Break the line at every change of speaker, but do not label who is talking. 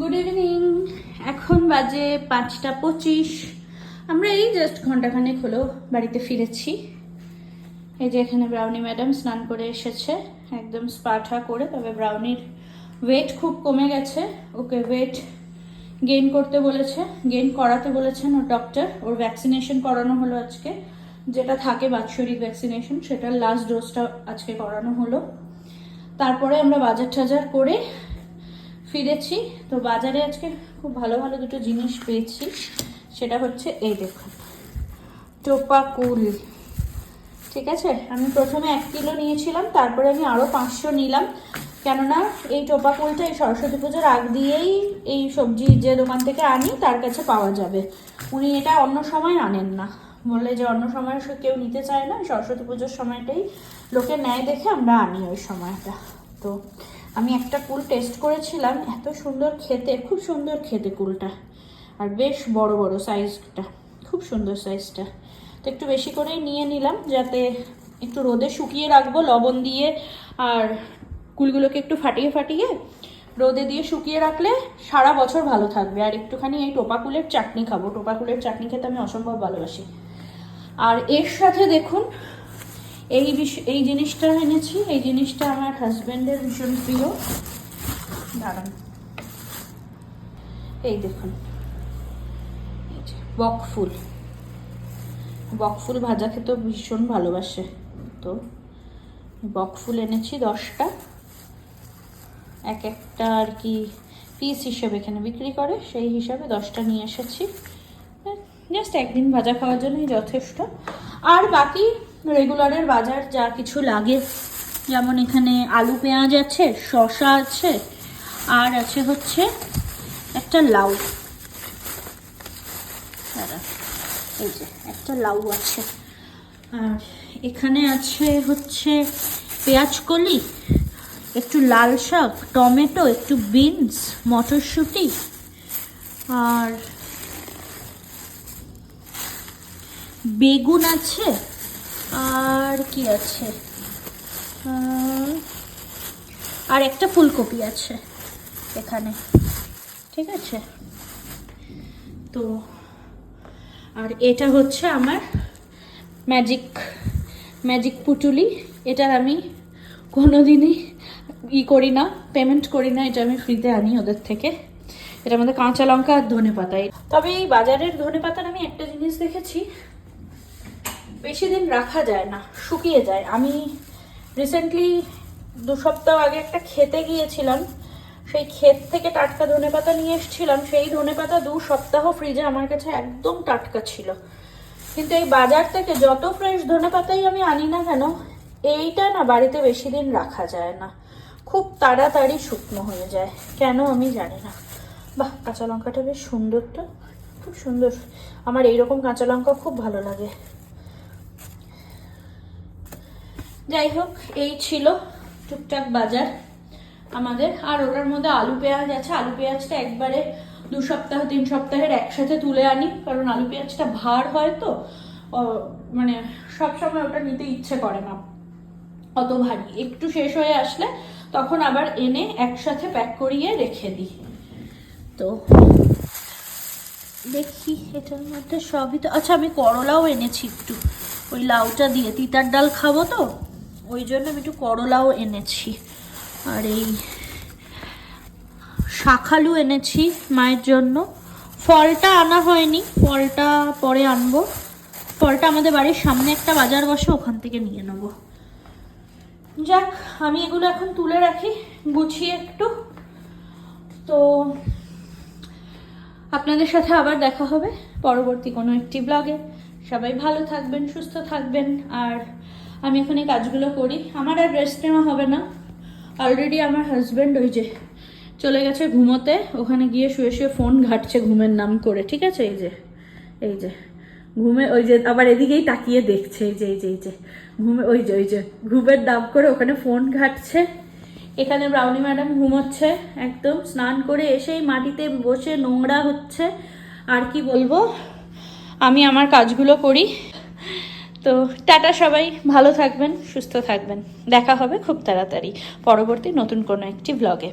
Good evening এখন বাজে পাঁচটা পঁচিশ। আমরা এই জাস্ট ঘন্টাখানেক হলো বাড়িতে ফিরেছি। এই যে এখানে ব্রাউনি ম্যাডাম স্নান করে এসেছে। একদম স্পাঠা করে, তবে ব্রাউনির ওয়েট খুব কমে গেছে। ওকে ওয়েট গেইন করতে বলেছে গেইন করাতে বলেছেন ওর ডক্টর ওর ভ্যাকসিনেশন করানো হলো আজকে। যেটা থাকে বাৎসরিক ভ্যাকসিনেশন সেটার লাস্ট ডোজটা আজকে করানো হলো। তারপরে আমরা বাজার টাজার করে ফিরেছি। তো বাজারে আজকে খুব ভালো ভালো দুটো জিনিস পেয়েছি। সেটা হচ্ছে এই দেখুন টোপা কুল ঠিক আছে? আমি প্রথমে এক কিলো নিয়েছিলাম, তারপরে আমি আরও পাঁচশো নিলাম। কেননা এই টোপা কুলটা এই সরস্বতী পুজোর আগ দিয়েই এই সবজি যে দোকান থেকে আনি, তার কাছে পাওয়া যাবে। উনি এটা অন্য সময় আনেন না। বললে যে অন্য সময় কেউ নিতে চায় না সরস্বতী পুজোর সময়টাই লোকে নেয় দেখে আমরা আনি ওই সময়টা। তো আমি একটা কুল টেস্ট করেছিলাম, এত সুন্দর খেতে, খুব সুন্দর খেতে কুলটা। আর বেশ বড় বড় সাইজটা খুব সুন্দর সাইজটা তো একটু বেশি করেই নিয়ে নিলাম, যাতে একটু রোদে শুকিয়ে রাখব, লবণ দিয়ে, আর কুলগুলোকে একটু ফাটিয়ে ফাটিয়ে রোদে দিয়ে শুকিয়ে রাখলে সারা বছর ভালো থাকবে। আর একটুখানি এই টোপা কুলের চাটনি খাব। টোপা কুলের চাটনি খেতে আমি অসম্ভব ভালোবাসি। আর এর সাথে দেখুন এই বিষ, এই জিনিসটা এনেছি। এই জিনিসটা আমার হাজব্যান্ডের ভীষণ প্রিয়। দাঁড়ান এই দেখুন। বক ফুল। বক ফুল ভাজা খেতেও ভীষণ ভালোবাসে। তো, বক ফুল এনেছি দশটা। এক একটা আর কি পিস হিসেবে এখানে বিক্রি করে, সেই হিসাবে দশটা নিয়ে এসেছি। জাস্ট একদিন ভাজা খাওয়ার জন্যই যথেষ্ট। আর বাকি রেগুলারের বাজার যা কিছু লাগে। যেমন এখানে আলু, পেঁয়াজ আছে, শসা আছে, আর আছে হচ্ছে একটা লাউ। এই যে একটা লাউ আছে। আর এখানে আছে হচ্ছে পেঁয়াজ কলি, একটু লাল শাক, টমেটো, একটু বিনস, মটরশুঁটি, আর বেগুন আছে আর কি আছে? আর একটা ফুলকপি আছে এখানে, ঠিক আছে? তো, আর এটা হচ্ছে আমার ম্যাজিক ম্যাজিক পুটুলি। এটার আমি কোনো দিনই ই করি না পেমেন্ট করি না, এটা আমি ফ্রিতে আনি ওদের থেকে। এটার মধ্যে কাঁচা লঙ্কা আর ধনে পাতা তবে এই বাজারের ধনে পাতার আমি একটা জিনিস দেখেছি বেশি দিন রাখা যায় না, শুকিয়ে যায়। আমি রিসেন্টলি দু সপ্তাহ আগে একটা খেতে গিয়েছিলাম, সেই ক্ষেত থেকে টাটকা ধনেপাতা নিয়ে এসেছিলাম। সেই ধনেপাতা দু সপ্তাহ ফ্রিজে আমার কাছে একদম টাটকা ছিল। কিন্তু এই বাজার থেকে যত ফ্রেশ ধনেপাতাই আমি আনি না কেন, এইটা না বাড়িতে বেশি দিন রাখা যায় না। খুব তাড়াতাড়ি শুকনো হয়ে যায়। কেন আমি জানি না। বাহ, কাঁচা লঙ্কাটা বেশ সুন্দর তো খুব সুন্দর। আমার এইরকম কাঁচা লঙ্কা খুব ভালো লাগে। যাই হোক, এই ছিল টুকটাক বাজার আমাদের। আর ওটার মধ্যে আলু পেঁয়াজ আছে। আলু পেঁয়াজটা একবারে দু সপ্তাহ, তিন সপ্তাহের একসাথে তুলে আনি, কারণ আলু পেঁয়াজটা ভার হয় তো। মানে সব সময় ওটা নিতে ইচ্ছে করে না, অত ভারী। একটু শেষ হয়ে আসলে তখন আবার এনে একসাথে প্যাক করিয়ে রেখে দিই। তো দেখি, এটার মধ্যে সবই তো আচ্ছা আমি করলাও এনেছি একটু। ওই লাউটা দিয়ে, তিতার ডাল খাব তো? ওই জন্য আমি একটু করলাও এনেছি। আর এই শাখালু এনেছি মায়ের জন্য। ফলটা আনা হয়নি, ফলটা পরে আনব। ফলটা আমাদের বাড়ির সামনে একটা বাজার বসে, ওখান থেকে নিয়ে নেব। যাক, আমি এগুলো এখন তুলে রাখি, গুছিয়ে একটু। তো আপনাদের সাথে আবার দেখা হবে পরবর্তী কোনো একটি ব্লগে সবাই ভালো থাকবেন, সুস্থ থাকবেন, আর আমি এখন এই কাজগুলো করি। আমার আর রেস্ট নেওয়া হবে না। অলরেডি আমার হাজব্যান্ড ওই যে চলে গেছে ঘুমোতে। ওখানে গিয়ে শুয়ে শুয়ে ফোন ঘাটছে ঘুমের নাম করে। ঠিক আছে? এই যে এই যে, ঘুমে ওই যে আবার এদিকেই তাকিয়ে দেখছে। এই যে এই যে এই যে, ঘুমে ওই যে ওই যে, ঘুমের নাম করে ওখানে ফোন ঘাটছে। এখানে ব্রাউনি ম্যাডাম ঘুমোচ্ছে একদম। স্নান করে এসেই মাটিতে বসে নোংরা হচ্ছে। আর কি বলব? আমি আমার কাজগুলো করি। তো টাটা সবাই, ভালো থাকবেন, সুস্থ থাকবেন। দেখা হবে খুব তাড়াতাড়ি। পরবর্তী নতুন কোনো একটি ব্লগে